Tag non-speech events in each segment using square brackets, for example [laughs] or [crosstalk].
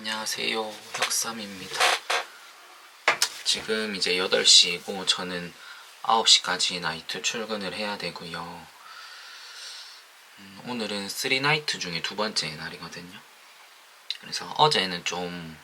안녕하세요. 혁삼입니다. 지금 이제 8시고 저는 9시까지 나이트 출근을 해야 되고요. 음, 오늘은 3나이트 중에 두 번째 날이거든요. 그래서 어제는 좀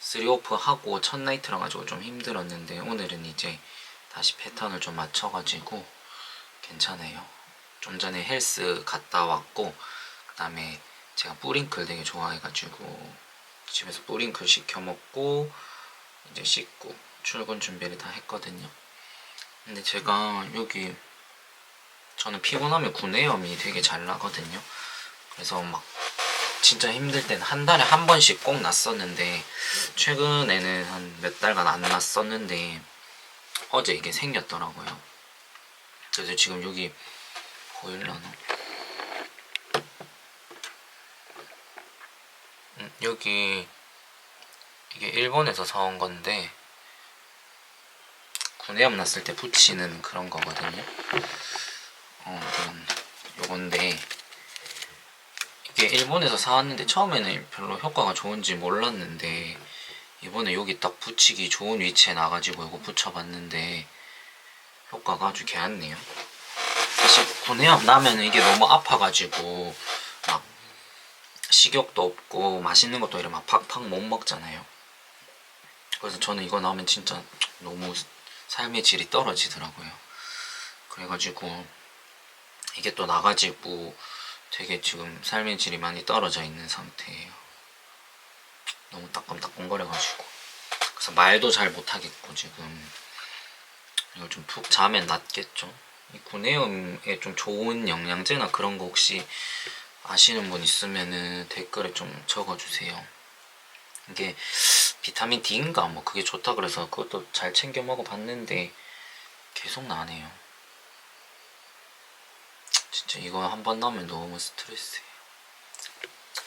3오프 하고 첫 나이트라 가지고 좀 힘들었는데 오늘은 이제 다시 패턴을 좀 맞춰가지고 괜찮아요. 좀 전에 헬스 갔다 왔고 그 다음에 제가 뿌링클 되게 좋아해가지고 집에서 뿌링클 시켜 먹고 이제 씻고 출근 준비를 다 했거든요. 근데 제가 여기 저는 피곤하면 구내염이 되게 잘 나거든요. 그래서 막 진짜 힘들 땐 한 달에 한 번씩 꼭 났었는데 최근에는 한 몇 달간 안 났었는데 어제 이게 생겼더라고요. 그래서 지금 여기 보일라나? 음, 여기 이게 일본에서 사온 건데 구내염 났을 때 붙이는 그런 거거든요. 어, 요건데 이게 일본에서 사왔는데 처음에는 별로 효과가 좋은지 몰랐는데 이번에 여기 딱 붙이기 좋은 위치에 나가지고 이거 붙여봤는데 효과가 아주 개안네요. 사실 구내염 나면 이게 너무 아파가지고 막 식욕도 없고 맛있는 것도 이렇게 막 팍팍 못 먹잖아요. 그래서 저는 이거 나오면 진짜 너무 삶의 질이 떨어지더라고요. 그래가지고 이게 또 나가지고 되게 지금 삶의 질이 많이 떨어져 있는 상태예요. 너무 따끔따끔거려가지고 그래서 말도 잘 못하겠고 지금 이거 좀푹 자면 낫겠죠. 이 구내염에 좀 좋은 영양제나 그런 거 혹시 아시는 분 있으면은 댓글에 좀 적어주세요. 이게 비타민 D인가 뭐 그게 좋다 그래서 그것도 잘 챙겨 먹어봤는데 계속 나네요. 진짜 이거 한 번 나오면 너무 스트레스예요.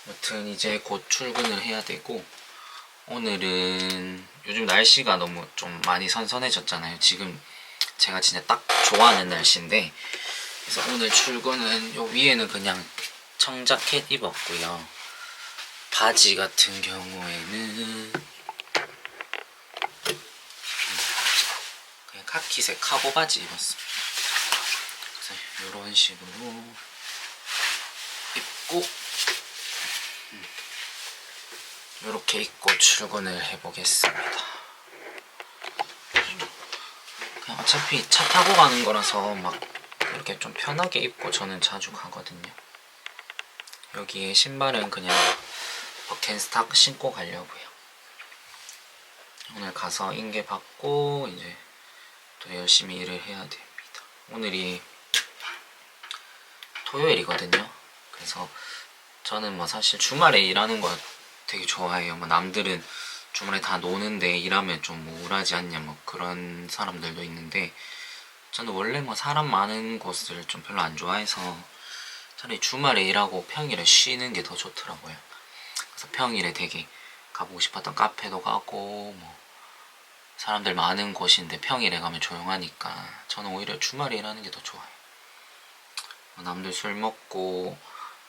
아무튼 이제 곧 출근을 해야 되고 오늘은 요즘 날씨가 너무 좀 많이 선선해졌잖아요. 지금 제가 진짜 딱 좋아하는 날씨인데 그래서 오늘 출근은 요 위에는 그냥 청자켓 입었고요. 바지 같은 경우에는 그냥 카키색 카고 바지 입었습니다. 이런 식으로 입고 이렇게 입고 출근을 해보겠습니다. 어차피 차 타고 가는 거라서 막 이렇게 좀 편하게 입고 저는 자주 가거든요. 여기에 신발은 그냥 버켄스탁 신고 가려고요. 오늘 가서 인계 받고 이제 또 열심히 일을 해야 됩니다. 오늘이 토요일이거든요. 그래서 저는 뭐 사실 주말에 일하는 거 되게 좋아해요. 뭐 남들은 주말에 다 노는데 일하면 좀 우울하지 않냐 뭐 그런 사람들도 있는데 저는 원래 뭐 사람 많은 곳을 좀 별로 안 좋아해서 차라리 주말에 일하고 평일에 쉬는 게 더 좋더라고요. 그래서 평일에 되게 가보고 싶었던 카페도 가고 뭐 사람들 많은 곳인데 평일에 가면 조용하니까 저는 오히려 주말에 일하는 게 더 좋아요. 뭐 남들 술 먹고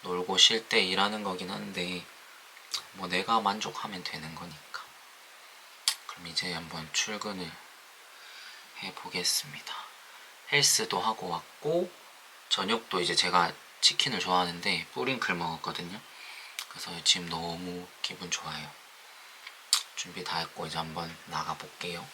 놀고 쉴 때 일하는 거긴 한데 뭐 내가 만족하면 되는 거니까. 그럼 이제 한번 출근을 해 보겠습니다. 헬스도 하고 왔고 저녁도 이제 제가 치킨을 좋아하는데 뿌링클 먹었거든요. 그래서 지금 너무 기분 좋아요. 준비 다 했고 이제 한번 나가 볼게요.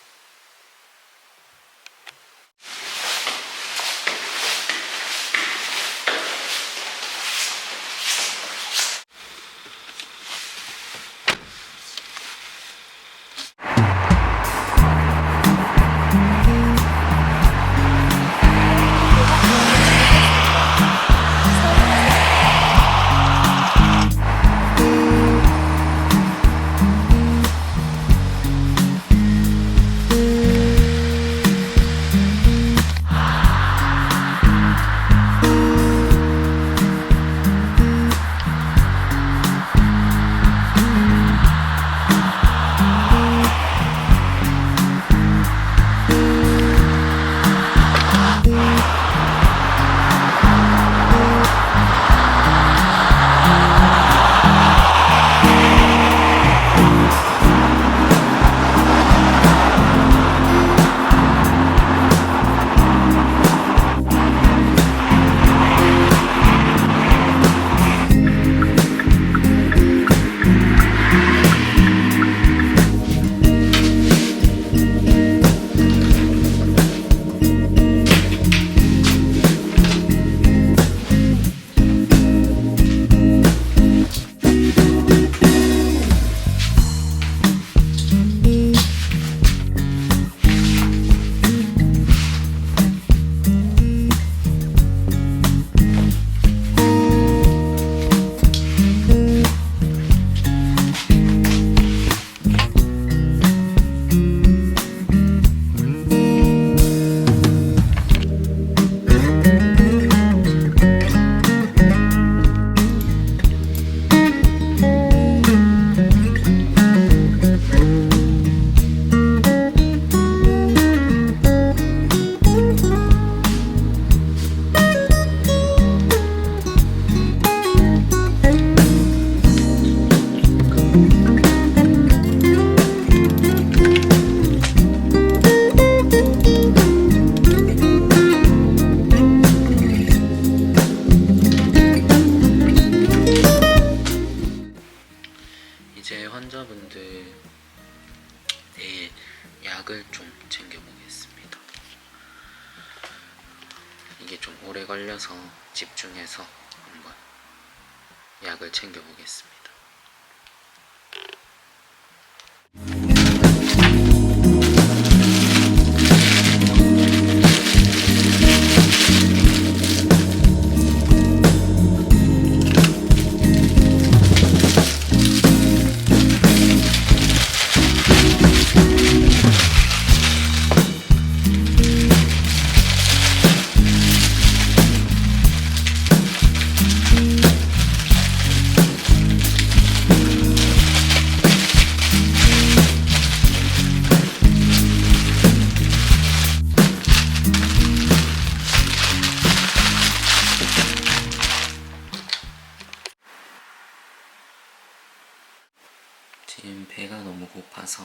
지금 배가 너무 고파서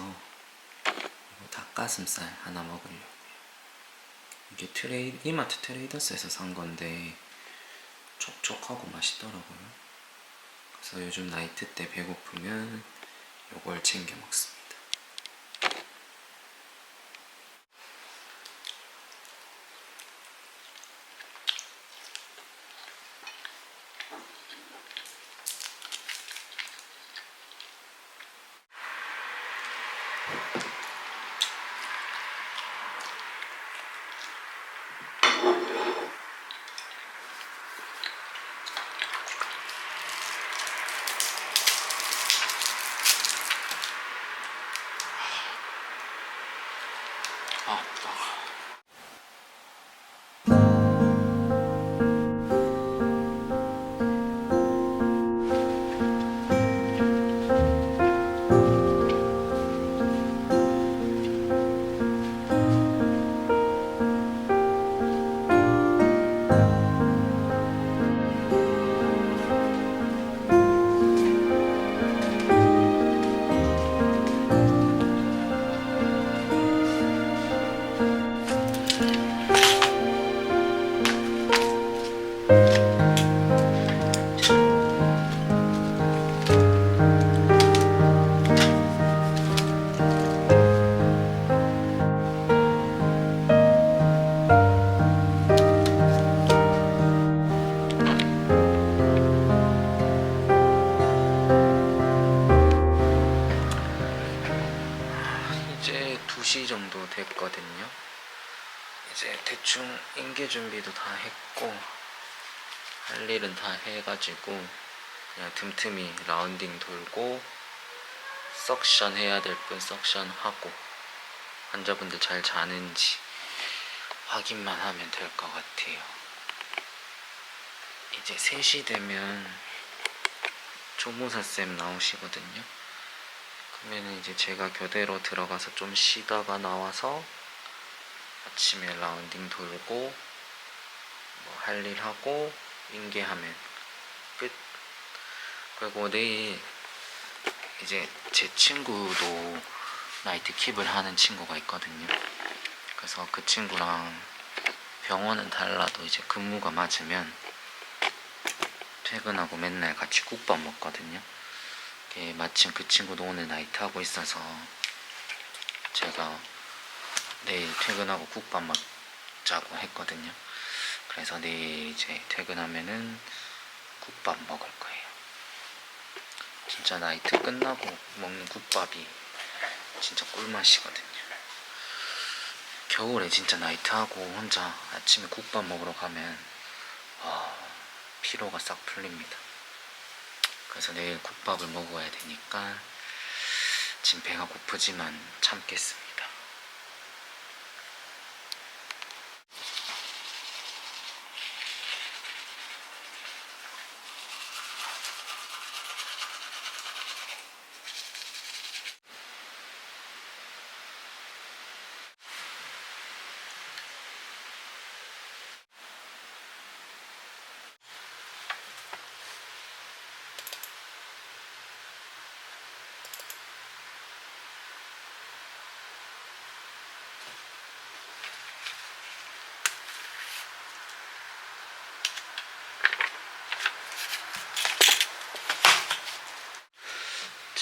닭가슴살 하나 먹으려고요. 이게 트레이 이마트 트레이더스에서 산 건데 촉촉하고 맛있더라고요. 그래서 요즘 나이트 때 배고프면 요걸 챙겨 먹습니다. 준비도 다 했고 할 일은 다 해가지고 그냥 틈틈이 라운딩 돌고 석션 해야 될 분 석션 하고 환자분들 잘 자는지 확인만 하면 될 것 같아요. 이제 3시 되면 조무사 쌤 나오시거든요. 그러면 이제 제가 교대로 들어가서 좀 쉬다가 나와서 아침에 라운딩 돌고 뭐할일 하고 인계하면 끝. 그리고 내일 이제 제 친구도 나이트 킵을 하는 친구가 있거든요. 그래서 그 친구랑 병원은 달라도 이제 근무가 맞으면 퇴근하고 맨날 같이 국밥 먹거든요. 이게 마침 그 친구도 오늘 나이트 하고 있어서 제가 내일 퇴근하고 국밥 먹자고 했거든요. 그래서 내일 이제 퇴근하면은 국밥 먹을 거예요. 진짜 나이트 끝나고 먹는 국밥이 진짜 꿀맛이거든요. 겨울에 진짜 나이트 하고 혼자 아침에 국밥 먹으러 가면 와, 피로가 싹 풀립니다. 그래서 내일 국밥을 먹어야 되니까 지금 배가 고프지만 참겠습니다.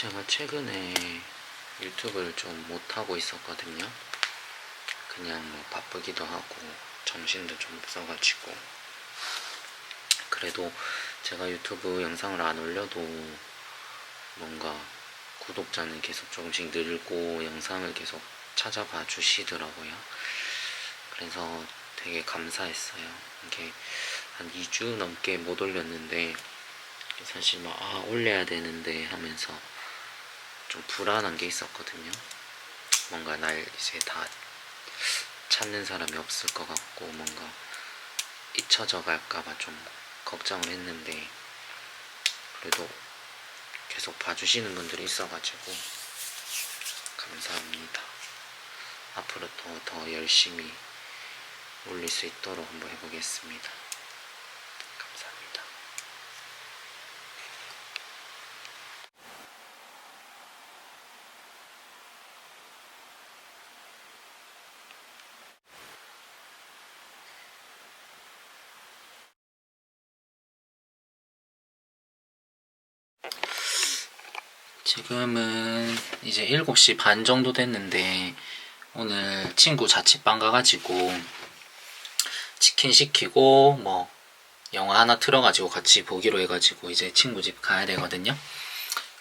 제가 최근에 유튜브를 좀 못하고 있었거든요. 그냥 뭐 바쁘기도 하고 정신도 좀 없어가지고 그래도 제가 유튜브 영상을 안 올려도 뭔가 구독자는 계속 조금씩 늘고 영상을 계속 찾아봐 주시더라고요. 그래서 되게 감사했어요. 이게 한 2주 넘게 못 올렸는데 사실 막 아, 올려야 되는데 하면서 좀 불안한 게 있었거든요. 뭔가 날 이제 다 찾는 사람이 없을 것 같고 뭔가 잊혀져 갈까봐 좀 걱정을 했는데 그래도 계속 봐주시는 분들이 있어가지고 감사합니다. 앞으로 더, 더 열심히 올릴 수 있도록 한번 해보겠습니다. 지금은 이제 7시 반 정도 됐는데 오늘 친구 자취방 가가지고 치킨 시키고 뭐 영화 하나 틀어가지고 같이 보기로 해가지고 이제 친구 집 가야 되거든요.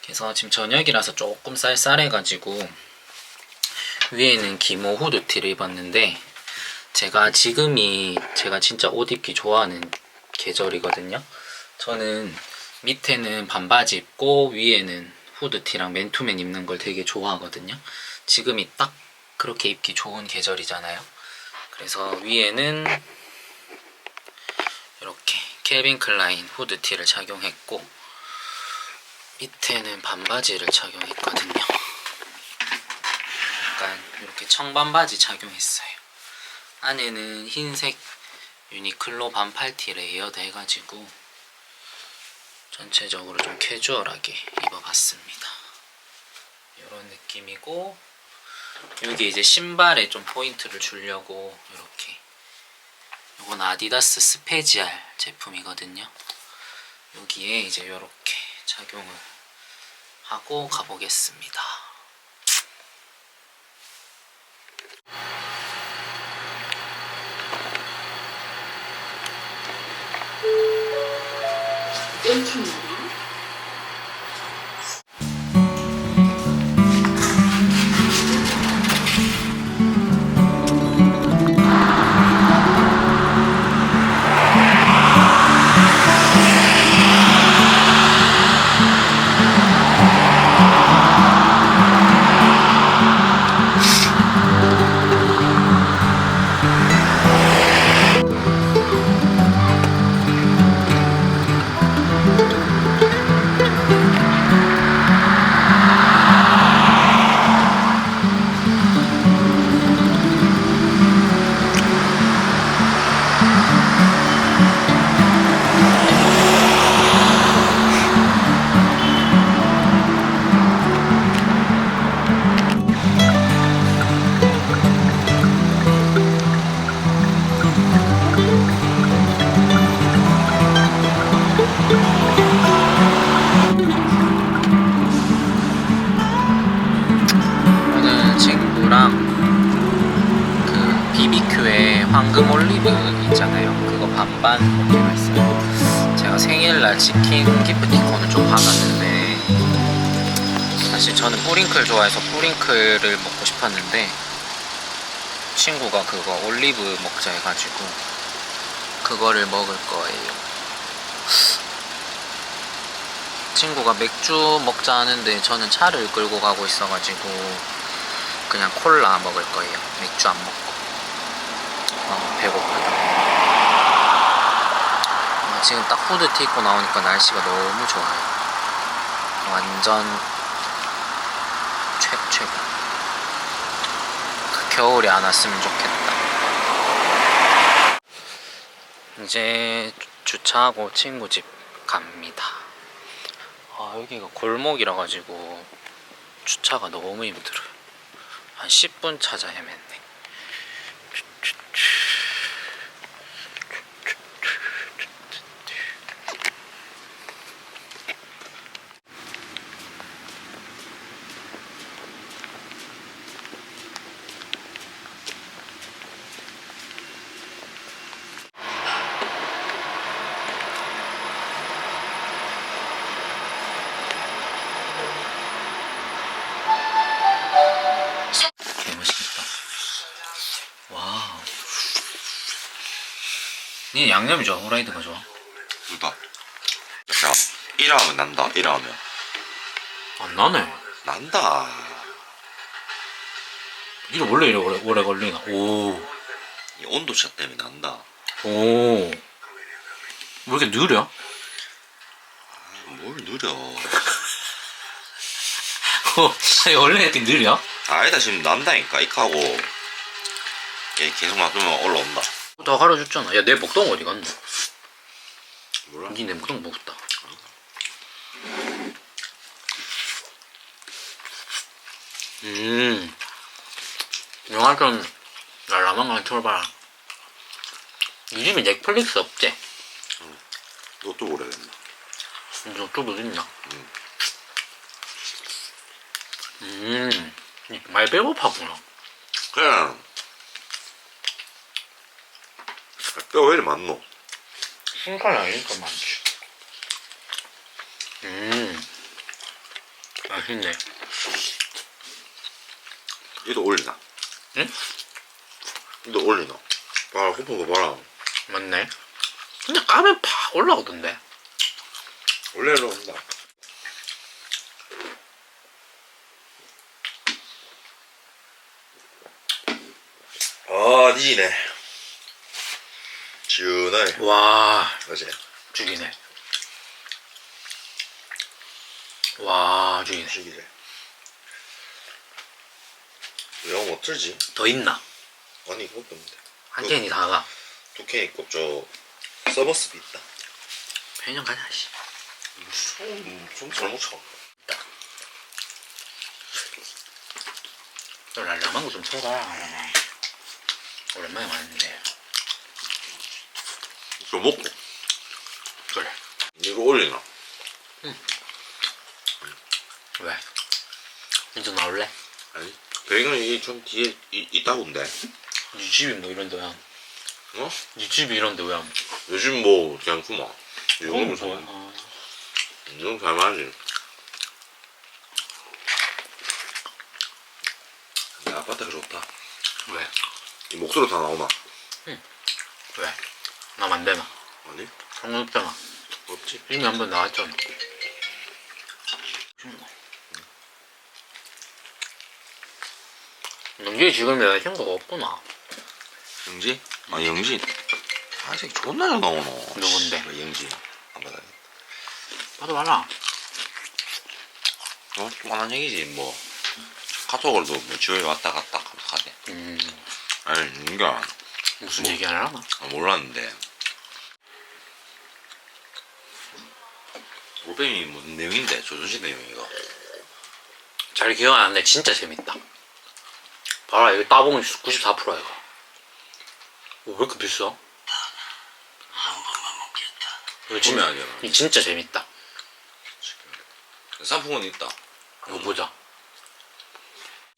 그래서 지금 저녁이라서 조금 쌀쌀해가지고 위에는 기모 후드티를 입었는데 제가 지금이 제가 진짜 옷 입기 좋아하는 계절이거든요. 저는 밑에는 반바지 입고 위에는 후드티랑 맨투맨 입는 걸 되게 좋아하거든요. 지금이 딱 그렇게 입기 좋은 계절이잖아요. 그래서 위에는 이렇게 켈빈 클라인 후드티를 착용했고 밑에는 반바지를 착용했거든요. 약간 이렇게 청반바지 착용했어요. 안에는 흰색 유니클로 반팔티 레이어드 해가지고 전체적으로 좀 캐주얼하게 입어봤습니다. 이런 느낌이고 여기 이제 신발에 좀 포인트를 주려고 이렇게 이건 아디다스 스페지알 제품이거든요. 여기에 이제 이렇게 착용을 하고 가보겠습니다. 뿌링클 좋아해서 뿌링클을 먹고 싶었는데 친구가 그거 올리브 먹자 해가지고 그거를 먹을 거예요. 친구가 맥주 먹자 하는데 저는 차를 끌고 가고 있어가지고 그냥 콜라 먹을 거예요. 맥주 안 먹고. 어, 배고프다. 어, 지금 딱 후드 티 입고 나오니까 날씨가 너무 좋아요. 완전 최, 최고. 그 겨울이 안 왔으면 좋겠다. 이제 주차하고 친구 집 갑니다. 아, 여기가 골목이라 가지고 주차가 너무 힘들어요. 한 10분 찾아 헤맸네. 니 양념이 좋아 후라이드가 좋아. 자 1화 하면 난다 1화 하면. 안 나네. 난다. 이게 원래 이래 오래, 오래 걸리나? 오오 이 온도차 때문에 난다. 왜 이렇게 느려? 아, 뭘 느려. [laughs] 아니 원래 이렇게 느려? 아니다 지금 난다니까 이카고. 얘 계속 놔두면 올라온다 다 가려줬잖아. 야 내 먹던 어디 갔노? 몰라. 니내 먹던 거 먹었다. 음. 영화 좀 라라만 가면 틀어봐라. 이 집에 넷플릭스 없지? 너또 오래됐나 이거 또 어디 있나? 음. 많이 배고팠구나. 그냥 뼈왜 이리 많노? 신선이 아니니까 많지. 음 맛있네. 얘도 올리나? 응? 얘도 올리나? 봐 호프 거 봐라. 맞네. 근데 까면 팍 올라오던데. 원래 올라온다. 아 니네 지은하게 와 그지. 죽이네. 와 죽이네. 죽이래. 영어 못 틀지? 더 있나? 아니 그것도 없는데. 한 캔이 다가. 두 캔 있고 저 서버스비 있다. 편의점 가자 씨. 무슨 좀 잘못 쳐 랄라망고 좀 쳐라. 오랜만에 왔는데 좀 먹고 그래 이거 올리나 왜? 이제 나올래? 아니 배경이 좀 뒤에 이, 있다고인데 네 집이 뭐 이런데 왜 안 어? 네 집이 이런데 왜 안 요즘 뭐 괜찮구만 이 정도면 잘 아, 이 정도 잘 맞지 내 아파트가 좋다 왜? 이 목소리 다 나오나? 왜? 나 만대나. 아니? 상관 없잖아 없지. 이미 한 번 나왔잖아. 영지 지금 여자친구가 없구나. 영지? 아 영지. 아직 존나 잘 나오노. 누군데? 씨, 영지. 안 받아 봐도 말라. 어? 뻔한 얘기지 뭐. 카톡으로도 뭐 지호에 왔다 갔다 가대 음. 아니 그니까. 무슨 뭐. 얘기 안 하나? 아, 몰랐는데 올빼미 무슨 내용인데 조선시대 내용이가 잘 기억 안 나는데 진짜 재밌다. 봐라 이거 따봉이 94%야 이거. 왜 이렇게 비싸? 이거 진, 구매 아니야. 이거 진짜 재밌다. 쌈풍은 있다. 이거 보자.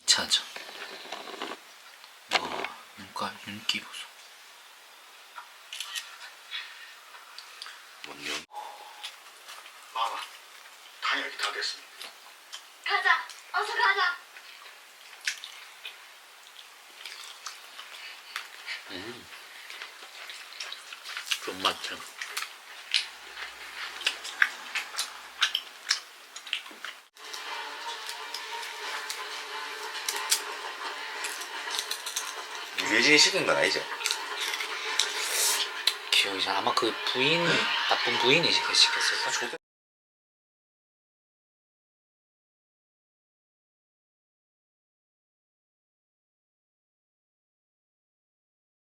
찾아 와 눈깔 윤기 보소. 뭔 내용 마마, 당연히 다 됐습니다. 가자. 어서 가자. 좀 맛좀 유해진이 시킨 건 아니죠? 기억이 잘 아마 그 부인 나쁜 부인이 시켰을까?